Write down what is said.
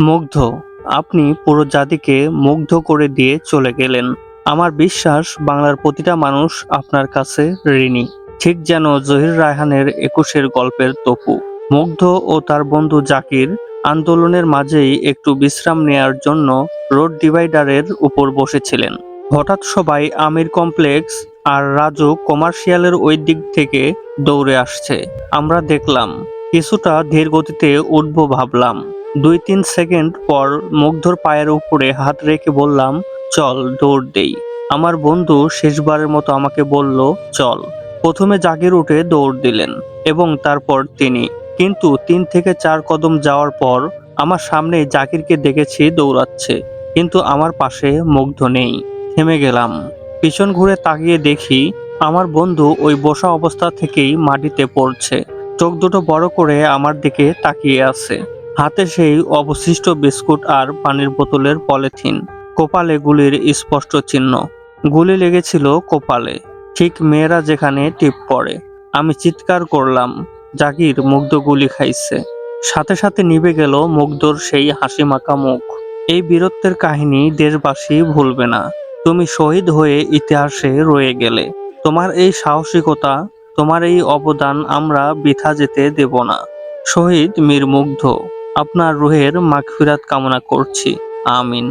মুগ্ধ। আপনি পুরো জাতিকে মুগ্ধ করে দিয়ে চলে গেলেন। আমার বিশ্বাস, বাংলার প্রতিটা মানুষ আপনার কাছে ঋণী। ঠিক যেন জহির রায়হানের একুশের গল্পের তপু। মুগ্ধ ও তার বন্ধু জাকির আন্দোলনের মাঝেই একটু বিশ্রাম নেয়ার জন্য রোড ডিভাইডারের উপর বসেছিলেন। হঠাৎ সবাই আমির কমপ্লেক্স আর রাজু কমার্শিয়ালের ওই দিক থেকে দৌড়ে আসছে। আমরা দেখলাম কিছুটা ধীর গতিতে উঠব ভাবলাম। দুই তিন সেকেন্ড পর মুগ্ধর পায়ের উপরে হাত রেখে বললাম, চল, দৌড় দেই। আমার বন্ধু শেষবারের মতো আমাকে বলল, চল। প্রথমে জাগির উঠে দৌড় দিলেন এবং তারপর তিনি। কিন্তু তিন থেকে চার কদম যাওয়ার পর আমার সামনে জাকিরকে দেখেছি দৌড়াচ্ছে। কিন্তু আমার পাশে মুগ্ধ নেই। থেমে গেলাম। পিছন ঘুরে তাকিয়ে দেখি আমার বন্ধু ওই বসা অবস্থা থেকেই মাটিতে পড়ছে। চোখ দুটো বড় করে আমার দিকে তাকিয়ে আছে। হাতে সেই অবশিষ্ট বিস্কুট আর পানির বোতলের পলিথিন, কপালে গুলির স্পষ্ট চিহ্ন। গুলি লেগেছিল কপালে। ঠিক মেয়েরা যেখানে টিপ পড়ে। আমি চিৎকার করলাম, জাকির মুগ্ধ গুলি খাইছে। সাথে সাথে নিভে গেল মুগ্ধর সেই হাসি মাখা মুখ। এই বীরত্বের কাহিনী দেশবাসী ভুলবে না। তুমি শহীদ হয়ে ইতিহাসে রয়ে গেলে। তোমার এই সাহসিকতা তোমার এই অবদান আমরা বৃথা যেতে দেব না। শহীদ মীর মুগ্ধ, আপনার রুহের মাগফিরাত কামনা করছি। আমিন।